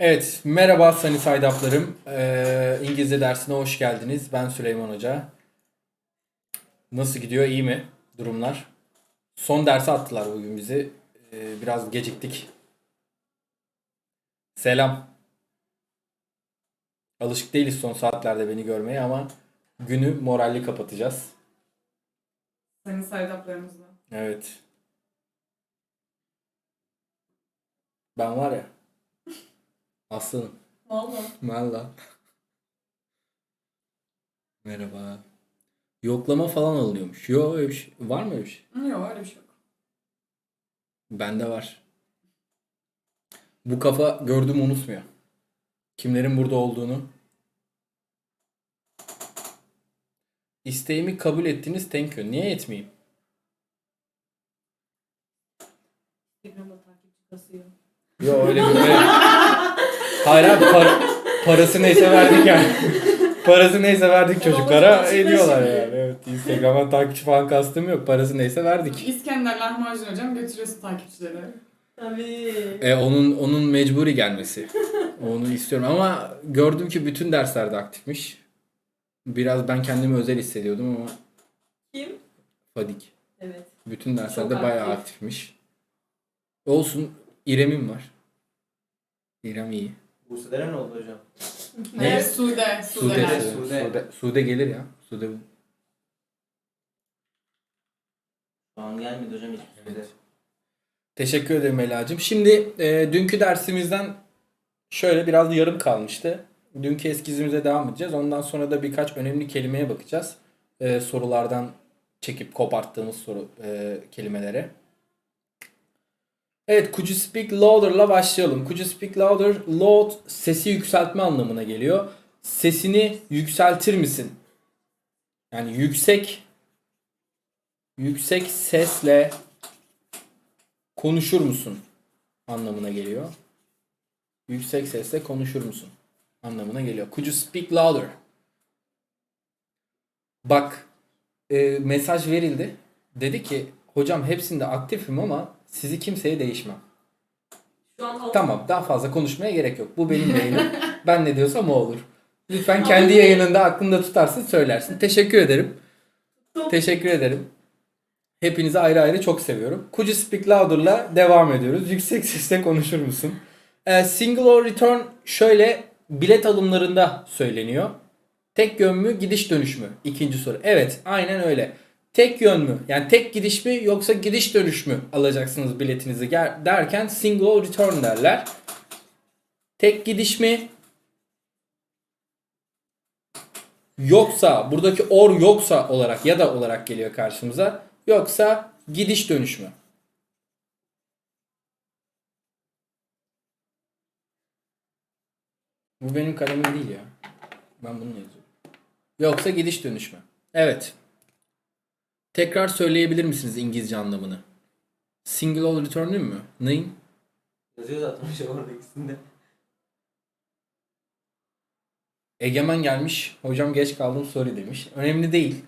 Evet, merhaba Sani Saydaplarım. Ee, İngilizce dersine hoş geldiniz. Ben Süleyman Hoca. Nasıl gidiyor, iyi mi durumlar? Son dersi attılar bugün bizi. Ee, biraz geciktik. Selam. Alışık değiliz son saatlerde beni görmeye ama günü moralli kapatacağız. Senin saydıklarımızla. Evet. Ben var ya. Aslanım. Valla. Valla. Merhaba. Yoklama falan alınıyormuş. Yo öyle bir şey. Var mı öyle bir şey? Yok öyle bir şey yok. Bende var. Bu kafa gördüm unutmuyor. Kimlerin burada olduğunu. İsteğimi kabul ettiniz thank you. Niye etmeyeyim? Instagram'da takipçi kasıyor. Yo öyle bir öyle. Hayır abi par- parası neyse verdik yani. parası neyse verdik çocuklara Olsun, ediyorlar yani. Evet Instagram'a takipçi falan kastım yok. Parası neyse verdik. İskender lahmacun hocam götürüyorsun takipçileri. Tabii. E onun onun mecburi gelmesi. Onu istiyorum ama gördüm ki bütün derslerde aktifmiş. Biraz ben kendimi özel hissediyordum ama Kim? Fadik. Evet. Bütün derslerde Çok bayağı aktif. aktifmiş. Olsun İrem'im var. İrem iyi. Buse'lere ne oldu hocam? Ne? Sude. Sude, Sude. Sude, Sude. Sude, gelir ya. Sude Şu an gelmedi hocam şey. Evet. Teşekkür ederim Ela'cığım. Şimdi e, dünkü dersimizden şöyle biraz yarım kalmıştı. Dünkü eskizimize devam edeceğiz. Ondan sonra da birkaç önemli kelimeye bakacağız. E, sorulardan çekip koparttığımız soru e, kelimelere. Evet, could you speak louder'la başlayalım. Could you speak louder? Loud sesi yükseltme anlamına geliyor. Sesini yükseltir misin? Yani yüksek yüksek sesle konuşur musun anlamına geliyor. Yüksek sesle konuşur musun anlamına geliyor. Could you speak louder? Bak e, mesaj verildi. Dedi ki hocam hepsinde aktifim ama sizi kimseye değişmem. Şu an Tamam daha fazla konuşmaya gerek yok. Bu benim yayınım. ben ne diyorsam o olur. Lütfen kendi yayınında aklında tutarsın söylersin. Teşekkür ederim. Teşekkür ederim. Hepinizi ayrı ayrı çok seviyorum. You speak louder'la devam ediyoruz. Yüksek sesle konuşur musun? Ee, single or return şöyle bilet alımlarında söyleniyor. Tek yön mü gidiş dönüş mü? İkinci soru. Evet aynen öyle. Tek yön mü? Yani tek gidiş mi yoksa gidiş dönüş mü alacaksınız biletinizi derken single return derler. Tek gidiş mi? Yoksa buradaki or yoksa olarak ya da olarak geliyor karşımıza. Yoksa gidiş dönüş mü? Bu benim kalemim değil ya. Ben bununla yazıyorum. Yoksa gidiş dönüş mü? Evet. Tekrar söyleyebilir misiniz İngilizce anlamını? Single or return mü? Neyin? Yazıyor zaten hocam orada ikisinde. Egemen gelmiş. Hocam geç kaldım sorry demiş. Önemli değil.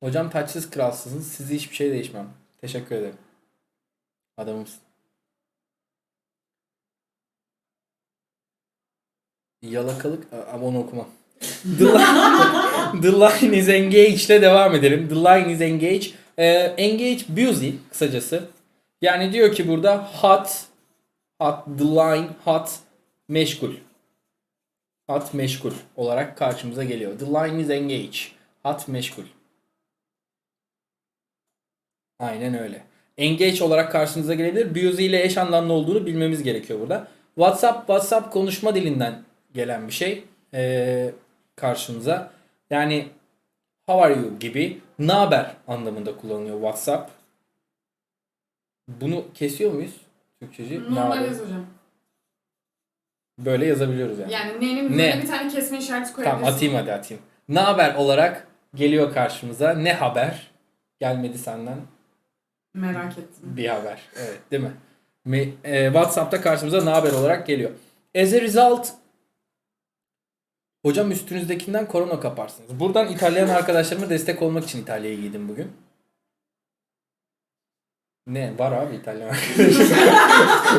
Hocam taçsız kralsızsınız. Sizi hiçbir şey değişmem. Teşekkür ederim. Adamımsın. Yalakalık ama onu okumam. The line, the is engaged ile devam edelim. The line is engaged. Ee, engage busy kısacası. Yani diyor ki burada hot hot the line hot meşgul. Hot meşgul olarak karşımıza geliyor. The line is engaged. Hot meşgul. Aynen öyle. Engage olarak karşınıza gelebilir. Busy ile eş anlamlı olduğunu bilmemiz gerekiyor burada. WhatsApp, WhatsApp konuşma dilinden gelen bir şey ee, karşımıza. Yani how are you gibi ne haber anlamında kullanılıyor WhatsApp. Bunu kesiyor muyuz? Türkçeci. Ne Normal haber? yaz hocam. Böyle yazabiliyoruz yani. Yani ne'nin Ne? bir tane kesme işareti koyabilirsin. Tamam atayım hadi atayım. Ne haber olarak geliyor karşımıza. Ne haber? Gelmedi senden Merak ettim. bir haber. Evet değil mi? Me- e, WhatsApp'ta karşımıza ne haber olarak geliyor. As a result Hocam üstünüzdekinden korona kaparsınız. Buradan İtalyan arkadaşlarıma destek olmak için İtalya'ya giydim bugün. Ne? Var abi İtalyan arkadaşım.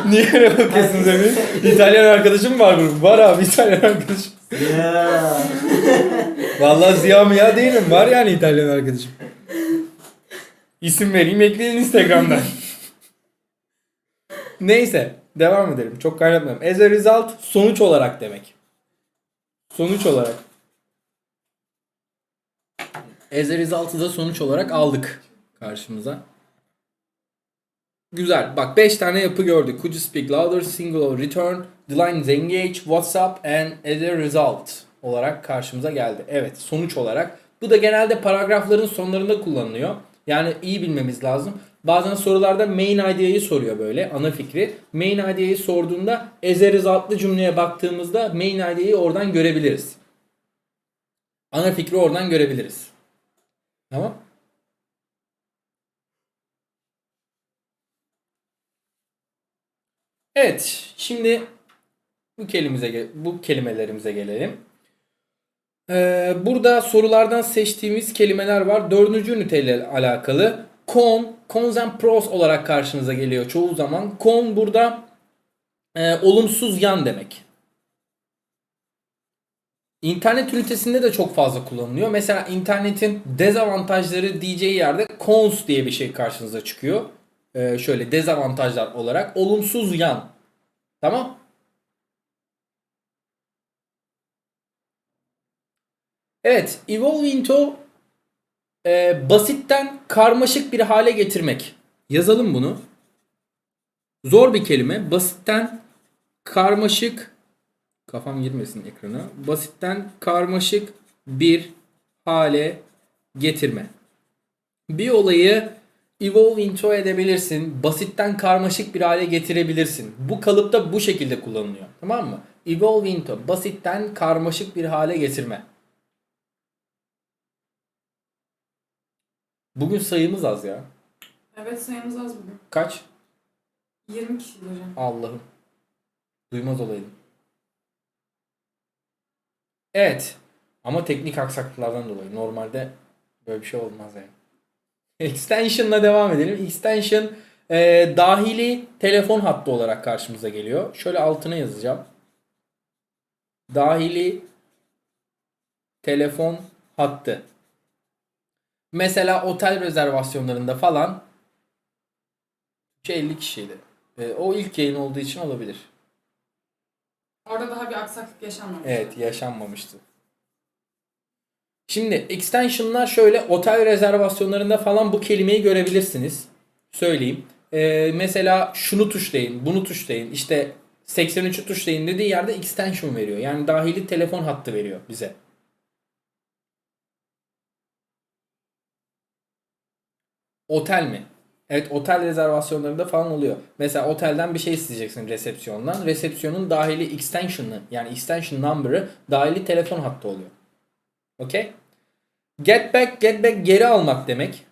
Niye öyle bakıyorsunuz Emin? İtalyan arkadaşım var mı? Var abi İtalyan arkadaşım. Ya. Vallahi Ziya mı ya değilim. Var yani İtalyan arkadaşım. İsim vereyim ekleyin Instagram'dan. Neyse devam edelim. Çok kaynatmayalım. As a result sonuç olarak demek. Sonuç olarak. As a result'ı da sonuç olarak aldık karşımıza. Güzel. Bak 5 tane yapı gördük. Could you speak louder? Singular return. The lines engage. WhatsApp and as a result olarak karşımıza geldi. Evet sonuç olarak. Bu da genelde paragrafların sonlarında kullanılıyor. Yani iyi bilmemiz lazım. Bazen sorularda main idea'yı soruyor böyle ana fikri. Main idea'yı sorduğunda as a result'lı cümleye baktığımızda main idea'yı oradan görebiliriz. Ana fikri oradan görebiliriz. Tamam. Evet, şimdi bu kelimemize ge- bu kelimelerimize gelelim. Ee, burada sorulardan seçtiğimiz kelimeler var. Dördüncü üniteyle alakalı. Con, cons and pros olarak karşınıza geliyor çoğu zaman. Con burada e, olumsuz yan demek. İnternet ünitesinde de çok fazla kullanılıyor. Mesela internetin dezavantajları diyeceği yerde cons diye bir şey karşınıza çıkıyor. Ee, şöyle dezavantajlar olarak olumsuz yan. Tamam? Evet, evolve into e, basitten karmaşık bir hale getirmek. Yazalım bunu. Zor bir kelime. Basitten karmaşık kafam girmesin ekrana. Basitten karmaşık bir hale getirme. Bir olayı evolve into edebilirsin. Basitten karmaşık bir hale getirebilirsin. Bu kalıpta bu şekilde kullanılıyor. Tamam mı? Evolve into. Basitten karmaşık bir hale getirme. Bugün sayımız az ya. Evet sayımız az bugün. Kaç? 20 kişi hocam. Allah'ım. Duymaz olaydım. Evet. Ama teknik aksaklıklardan dolayı. Normalde böyle bir şey olmaz yani. Extension'la devam edelim. Extension e, dahili telefon hattı olarak karşımıza geliyor. Şöyle altına yazacağım. Dahili telefon hattı. Mesela otel rezervasyonlarında falan 50 kişiydi. E, o ilk yayın olduğu için olabilir. Orada daha bir aksaklık yaşanmamış. Evet yaşanmamıştı. Şimdi extensionlar şöyle otel rezervasyonlarında falan bu kelimeyi görebilirsiniz. Söyleyeyim. Ee, mesela şunu tuşlayın, bunu tuşlayın, işte 83'ü tuşlayın dediği yerde extension veriyor. Yani dahili telefon hattı veriyor bize. Otel mi? Evet otel rezervasyonlarında falan oluyor. Mesela otelden bir şey isteyeceksin resepsiyondan. Resepsiyonun dahili extension'ı yani extension number'ı dahili telefon hattı oluyor. Okey? Get back, get back geri almak demek.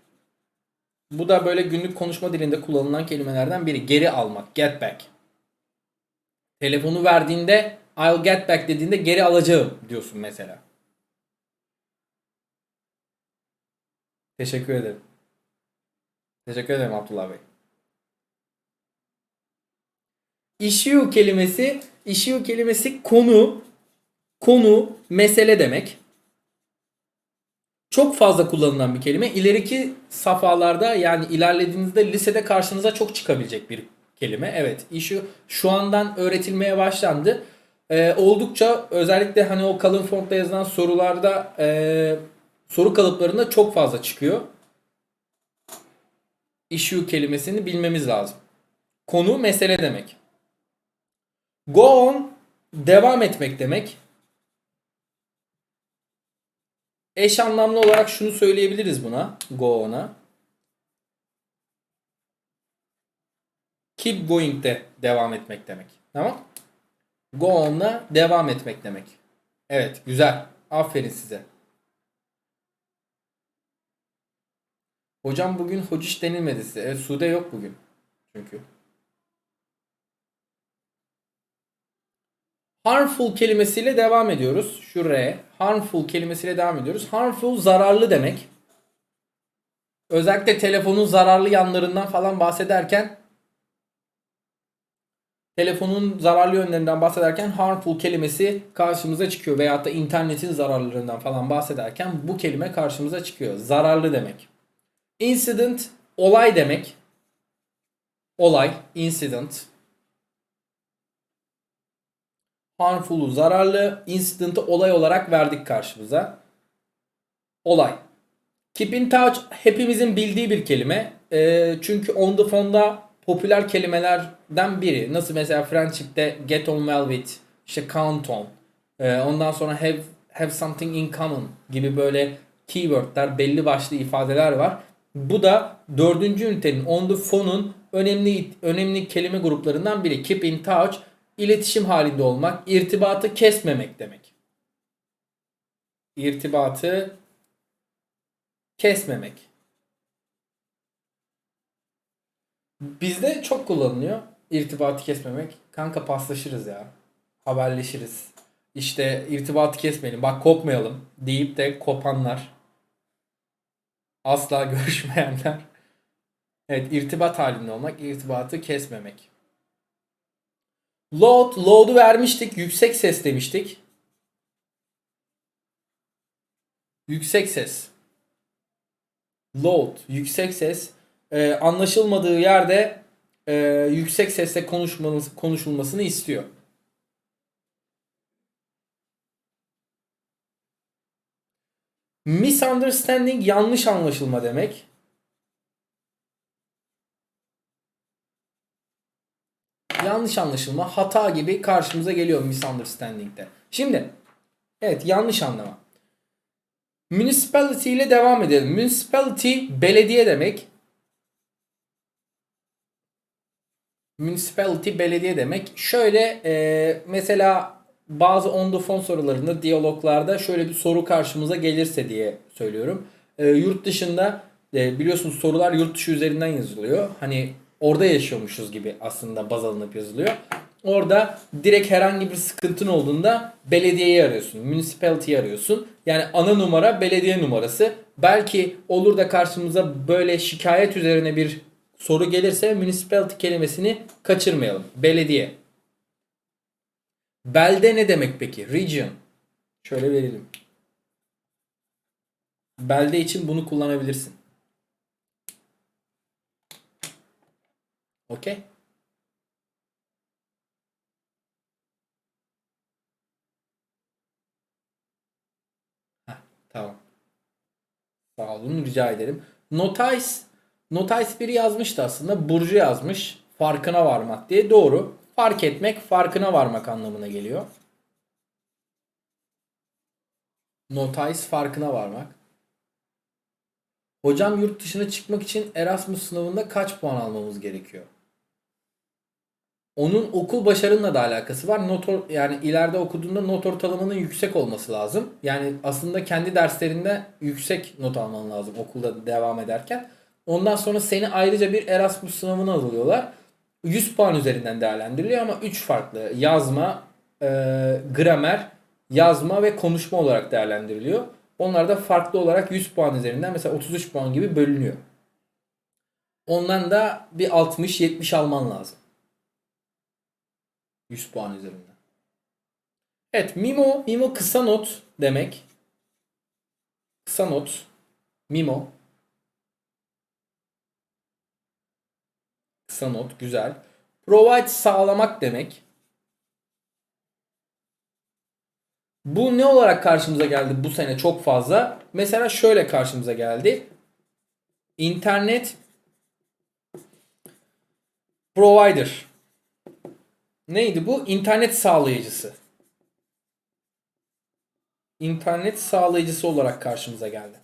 Bu da böyle günlük konuşma dilinde kullanılan kelimelerden biri. Geri almak, get back. Telefonu verdiğinde I'll get back dediğinde geri alacağım diyorsun mesela. Teşekkür ederim. Teşekkür ederim Abdullah Bey. Issue kelimesi, issue kelimesi konu, konu, mesele demek. Çok fazla kullanılan bir kelime. İleriki safhalarda yani ilerlediğinizde lisede karşınıza çok çıkabilecek bir kelime. Evet, issue şu andan öğretilmeye başlandı. Ee, oldukça özellikle hani o kalın fontta yazılan sorularda e, soru kalıplarında çok fazla çıkıyor issue kelimesini bilmemiz lazım. Konu mesele demek. Go on devam etmek demek. Eş anlamlı olarak şunu söyleyebiliriz buna. Go on'a. Keep going de devam etmek demek. Tamam? Go on'la devam etmek demek. Evet güzel. Aferin size. Hocam bugün hociş denilmedi size. Evet, Sude yok bugün. Çünkü. Harmful kelimesiyle devam ediyoruz. Şuraya. Harmful kelimesiyle devam ediyoruz. Harmful zararlı demek. Özellikle telefonun zararlı yanlarından falan bahsederken telefonun zararlı yönlerinden bahsederken harmful kelimesi karşımıza çıkıyor. Veyahut da internetin zararlarından falan bahsederken bu kelime karşımıza çıkıyor. Zararlı demek. Incident olay demek. Olay, incident. Harmful'u zararlı, incident'ı olay olarak verdik karşımıza. Olay. Keep in touch hepimizin bildiği bir kelime. Ee, çünkü on the phone'da popüler kelimelerden biri. Nasıl mesela friendship'te get on well with, işte count on. Ee, ondan sonra have have something in common gibi böyle keywordler, belli başlı ifadeler var. Bu da dördüncü ünitenin on the phone'un önemli önemli kelime gruplarından biri. Keep in touch, iletişim halinde olmak, irtibatı kesmemek demek. İrtibatı kesmemek. Bizde çok kullanılıyor. İrtibatı kesmemek. Kanka paslaşırız ya. Haberleşiriz. İşte irtibatı kesmeyelim. Bak kopmayalım deyip de kopanlar. Asla görüşmeyenler. Evet irtibat halinde olmak. irtibatı kesmemek. Load. Load'u vermiştik. Yüksek ses demiştik. Yüksek ses. Loud, yüksek ses. Ee, anlaşılmadığı yerde e, yüksek sesle konuşmanız, konuşulmasını istiyor. Misunderstanding yanlış anlaşılma demek. Yanlış anlaşılma, hata gibi karşımıza geliyor misunderstanding'de. Şimdi evet yanlış anlama. Municipality ile devam edelim. Municipality belediye demek. Municipality belediye demek. Şöyle e, mesela bazı on the phone sorularında, diyaloglarda şöyle bir soru karşımıza gelirse diye söylüyorum. E, yurt dışında e, biliyorsunuz sorular yurt dışı üzerinden yazılıyor. Hani orada yaşıyormuşuz gibi aslında baz alınıp yazılıyor. Orada direkt herhangi bir sıkıntın olduğunda belediyeyi arıyorsun. Municipality'yi arıyorsun. Yani ana numara belediye numarası. Belki olur da karşımıza böyle şikayet üzerine bir soru gelirse municipality kelimesini kaçırmayalım. Belediye. Belde ne demek peki? Region. Şöyle verelim. Belde için bunu kullanabilirsin. Okey. Tamam. Sağ olun rica ederim. Notice Notice biri yazmıştı aslında. Burcu yazmış. Farkına varmak diye. Doğru. Fark etmek, farkına varmak anlamına geliyor. Notice farkına varmak. Hocam yurt dışına çıkmak için Erasmus sınavında kaç puan almamız gerekiyor? Onun okul başarınla da alakası var. Not yani ileride okuduğunda not ortalamanın yüksek olması lazım. Yani aslında kendi derslerinde yüksek not alman lazım okulda devam ederken. Ondan sonra seni ayrıca bir Erasmus sınavına alıyorlar. 100 puan üzerinden değerlendiriliyor ama 3 farklı yazma, e, gramer, yazma ve konuşma olarak değerlendiriliyor. Onlar da farklı olarak 100 puan üzerinden mesela 33 puan gibi bölünüyor. Ondan da bir 60-70 alman lazım. 100 puan üzerinden. Evet Mimo. Mimo kısa not demek. Kısa not. Mimo. Kısa not. Güzel. Provide sağlamak demek. Bu ne olarak karşımıza geldi bu sene çok fazla? Mesela şöyle karşımıza geldi. İnternet provider. Neydi bu? İnternet sağlayıcısı. İnternet sağlayıcısı olarak karşımıza geldi.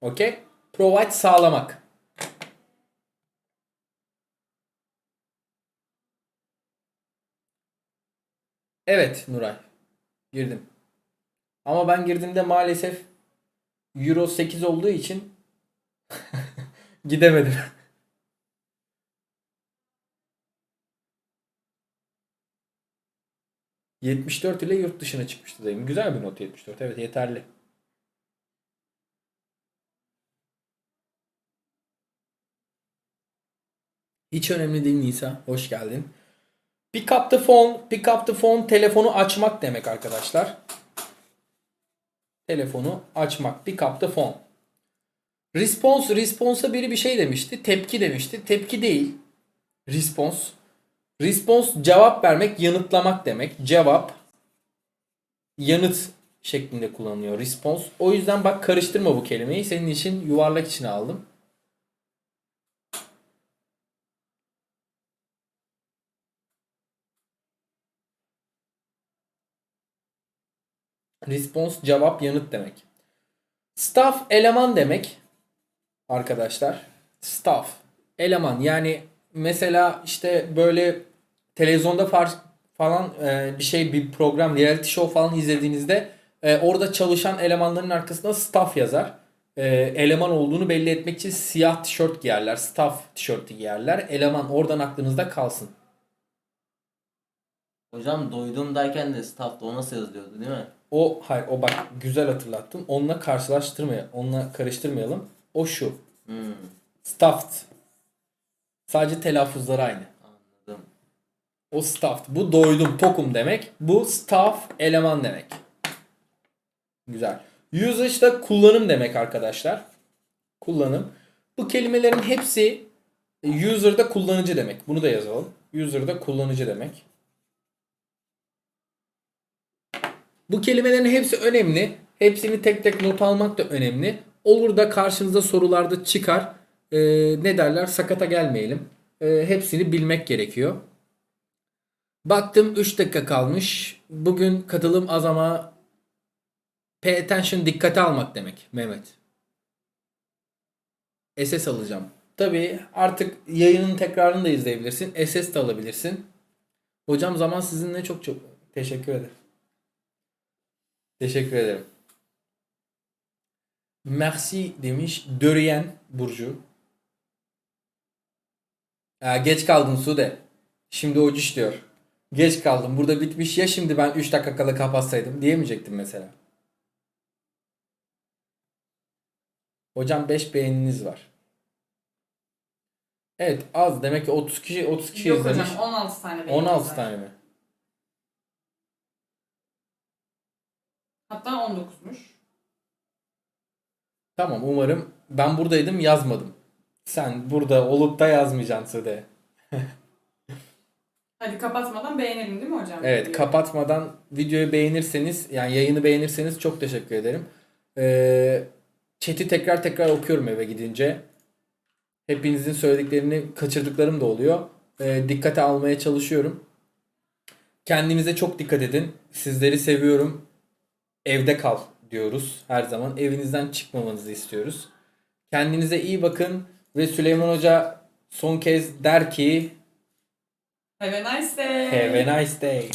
Okey? Provide sağlamak. Evet Nuray. Girdim. Ama ben girdiğimde maalesef Euro 8 olduğu için gidemedim. ...74 ile yurt dışına çıkmıştı dayım. Güzel bir not 74. Evet yeterli. Hiç önemli değil Nisa. Hoş geldin. Pick up the phone. Pick up the phone telefonu açmak demek arkadaşlar. Telefonu açmak. Pick up the phone. Response. Response'a biri bir şey demişti. Tepki demişti. Tepki değil. Response. Response cevap vermek, yanıtlamak demek. Cevap yanıt şeklinde kullanılıyor. Response. O yüzden bak karıştırma bu kelimeyi. Senin için yuvarlak içine aldım. Response cevap yanıt demek. Staff eleman demek arkadaşlar. Staff eleman yani mesela işte böyle televizyonda falan e, bir şey bir program reality show falan izlediğinizde e, orada çalışan elemanların arkasında staff yazar. E, eleman olduğunu belli etmek için siyah tişört giyerler. Staff tişörtü giyerler. Eleman oradan aklınızda kalsın. Hocam doydum derken de staff'ta o nasıl yazılıyordu değil mi? O hayır o bak güzel hatırlattın. Onunla karşılaştırmayalım. Onunla karıştırmayalım. O şu. Hmm, Stuffed. Sadece telaffuzları aynı. anladım. O stuffed. Bu doydum, tokum demek. Bu staff eleman demek. Güzel. Usage da kullanım demek arkadaşlar. Kullanım. Bu kelimelerin hepsi user'da kullanıcı demek. Bunu da yazalım. User'da kullanıcı demek. Bu kelimelerin hepsi önemli. Hepsini tek tek not almak da önemli. Olur da karşınıza sorularda çıkar. Ee, ne derler? Sakata gelmeyelim. Ee, hepsini bilmek gerekiyor. Baktım 3 dakika kalmış. Bugün katılım az ama pay attention dikkate almak demek Mehmet. SS alacağım. Tabii artık yayının tekrarını da izleyebilirsin. SS de alabilirsin. Hocam zaman sizinle çok çok teşekkür ederim. Teşekkür ederim. Merci demiş Döryen Burcu. Aa, geç kaldın Sude. Şimdi o iş diyor. Geç kaldım. Burada bitmiş ya şimdi ben 3 dakika kala kapatsaydım diyemeyecektim mesela. Hocam 5 beğeniniz var. Evet az demek ki 30 kişi 30 kişi Yok izlemiş. hocam 16 tane beğeni 16 var. tane mi? Hatta 19'muş. Tamam umarım ben buradaydım yazmadım. Sen burada olup da yazmayacaksın Sude. Hadi kapatmadan beğenelim değil mi hocam? Evet Videoyu? kapatmadan videoyu beğenirseniz yani yayını beğenirseniz çok teşekkür ederim. Ee, chat'i tekrar tekrar okuyorum eve gidince. Hepinizin söylediklerini kaçırdıklarım da oluyor. Ee, dikkate almaya çalışıyorum. Kendinize çok dikkat edin. Sizleri seviyorum. Evde kal diyoruz her zaman. Evinizden çıkmamanızı istiyoruz. Kendinize iyi bakın ve Süleyman Hoca son kez der ki Have a nice day. Have a nice day.